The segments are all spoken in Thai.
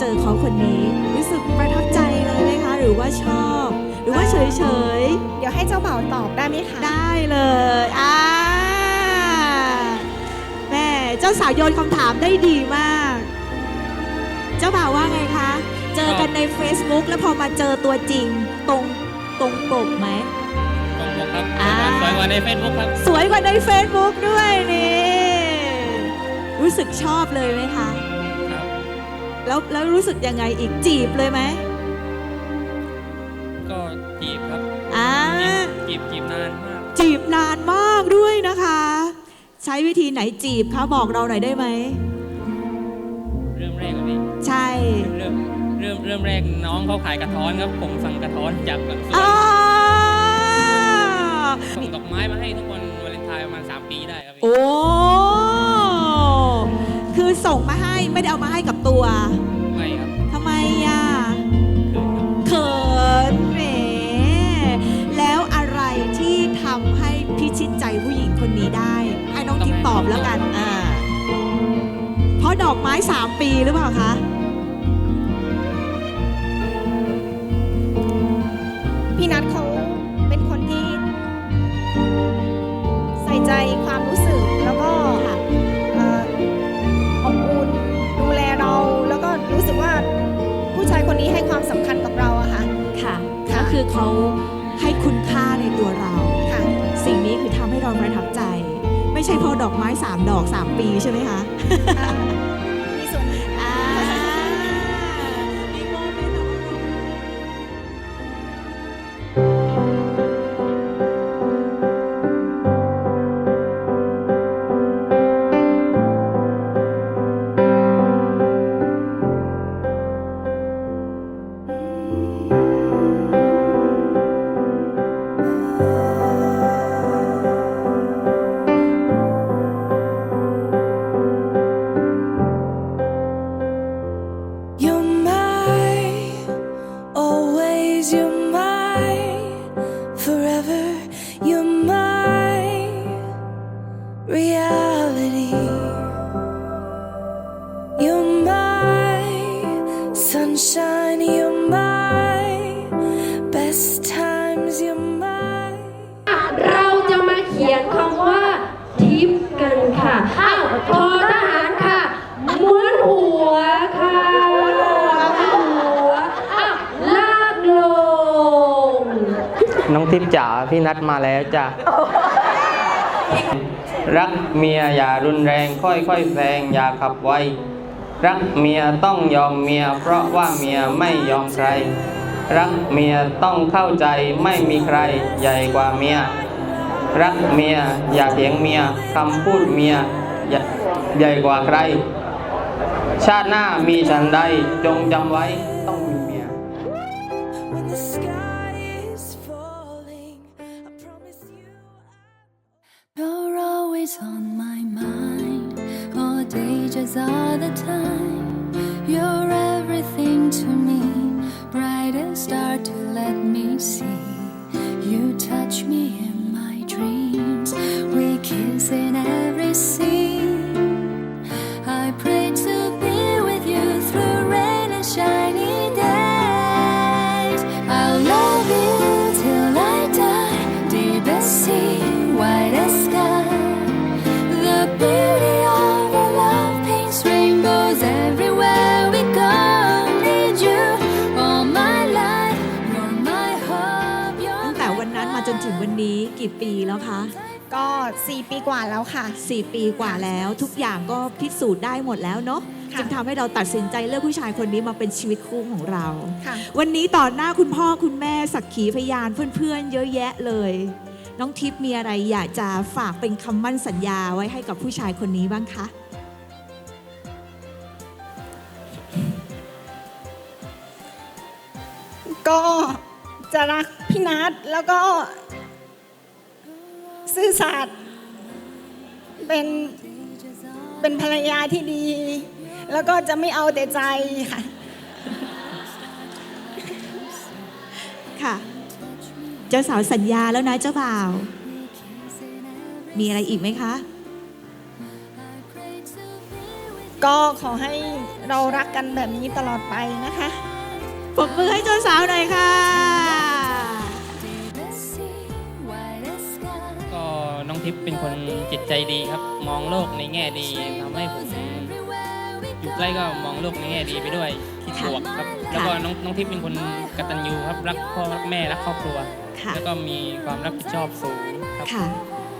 คนนี้ รู้สึกประทับใจเลยไหมคะ หรือว่าชอบ หรือว่าเฉยเฉยเดี๋ยวให้เจ้าบ่าวตอบได้ไหมคะๆได้เลยอ่าแม่เจ้าสาวโยนคำถามได้ดีมาก เจ้าบ่าวว่าไงคะ เจอกันใน Facebook แล้วพอมาเจอตัวจริงตรงตรงปกไหมตรงปกครับอ่าสวยกว่าในเฟซบุ๊กครับ สวยกว่าใน Facebook ด้วยนี่ รู้สึกชอบเลยไหมคะครับ แล้วแล้วรู้สึกยังไงอีกจีบเลยไหมก็จีบครับอ่าจีบจีบจีบนานมากจีบนานมากด้วยนะคะ ใช้วิธีไหนจีบคะบอกเราหน่อยได้ไหมเริ่มแรกครับพี่ใช่ เริ่มเริ่มเริ่มแรกน้องเขาขายกระท้อนครับผมสั่งกระท้อนจากแบบสวนอ่าส่งดอกไม้มาให้ทุกวันวาเลนไทน์ประมาณ3ปีได้ครับพี่โอ้คือ ว ไม่ครับทำไมอะคือครับเขินแหมแล้วอะไรที่ทำให้พิชิตใจผู้หญิงคนนี้ได้ ให้น้องทิพย์ตอบแล้วกันอ่าเพราะดอกไม้ 3 ปีหรือเปล่าคะ ไม่ใช่พอดอกไม้ 3 ดอก 3 ปีใช่ไหมคะ reality. You're my sunshine, you're my best times, you're my. เราจะมาเขียนคำว่าทิปกันค่ะ อ้าวทอทหารค่ะ ม้วนหัวค่ะม้วนหัวหัวอ้าวลากลง น้องทิพย์จ๋าพี่นัดมาแล้วจ้ะ รักเมียอย่ารุนแรงค่อยๆแซงอย่าขับไว รักเมียต้องยอมเมีย เพราะว่าเมียไม่ยอมใคร รักเมียต้องเข้าใจไม่มีใครใหญ่กว่าเมีย รักเมียอย่าเถียงเมียคำพูดเมียใหญ่กว่าใคร ชาติหน้ามีฉันใดจงจำไว้ต้องมีเมีย to let me see. นถึงวันนี้กี่ปีแล้วคะ ก็ 4 ปีกว่าแล้วค่ะ 4 ปีกว่าแล้วทุกอย่างก็พิสูจน์ได้หมดแล้วเนาะค่ะจึงทำให้เราตัดสินใจเลือกผู้ชายคนนี้มาเป็นชีวิตคู่ของเรา ค่ะ วันนี้ต่อหน้าคุณพ่อคุณแม่สักขีพยานเพื่อนๆ เยอะแยะเลย น้องทิพย์มีอะไรอยากจะฝากเป็นคำมั่นสัญญาไว้ให้กับผู้ชายคนนี้บ้างคะ ก็จะรักพี่นัทแล้วก็ ซื่อสัตย์เป็นเป็นภรรยาที่ดี แล้วก็จะไม่เอาแต่ใจค่ะ ค่ะ เจ้าสาวสัญญาแล้วนะเจ้าบ่าว มีอะไรอีกไหมคะ I pray to be with ก็ขอให้เรารักกันแบบนี้ตลอดไปนะคะปรบมือให้เจ้าสาวหน่อยค่ะ ทิพย์เป็นคนจิตใจดีครับ มองโลกในแง่ดีทำให้ผม Everywhere we อยู่ใกล้ก็มองโลกในแง่ดีไปด้วยคิดบวกครับ แล้วก็น้องน้องทิพย์เป็นคนกตัญญูครับรักพ่อรักแม่รักครอบครัว ค่ะแล้วก็มีความรับผิดชอบสูงครับ ค่ะ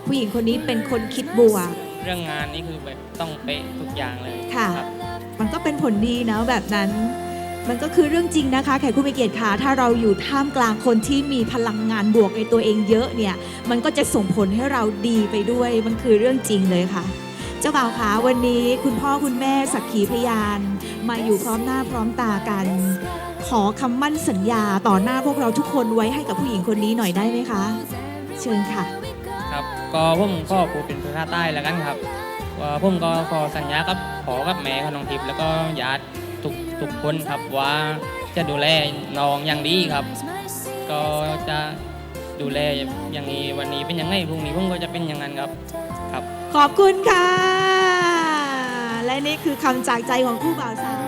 ผู้หญิงคนนี้เป็นคนคิดบวก เรื่องงานนี่คือแบบต้องเป๊ะทุกอย่างเลยค่ะรับ มันก็เป็นผลดีนะแบบนั้น มันก็คือเรื่องจริงนะคะ แขกผู้มีเกียรติค่ะถ้าเราอยู่ท่ามกลางคนที่มีพลังงานบวกในตัวเองเยอะเนี่ย มันก็จะส่งผลให้เราดีไปด้วย มันคือเรื่องจริงเลยค่ะ เจ้าบ่าวคะวันนี้คุณพ่อคุณแม่สักขีพยาน มาอยู่พร้อมหน้าพร้อมตากัน ขอคำมั่นสัญญาต่อหน้าพวกเราทุกคนไว้ให้กับผู้หญิงคนนี้หน่อยได้ไหมคะ เชิญค่ะ ครับก็ผมก็ผูเป็นภาษาใต้แล้วกันครับว่าผมก็ขอสัญญากับขอกับแม่ของน้องทิพย์แล้วก็ญาติ ทุกทุกคนครับว่าจะดูแลน้องอย่างดีครับ ก็จะดูแลอย่างนี้วันนี้เป็นยังไงพรุ่งนี้ผมก็จะเป็นอย่างนั้นครับครับ ขอบคุณค่ะ และนี่คือคำจากใจของคู่บ่าวสาว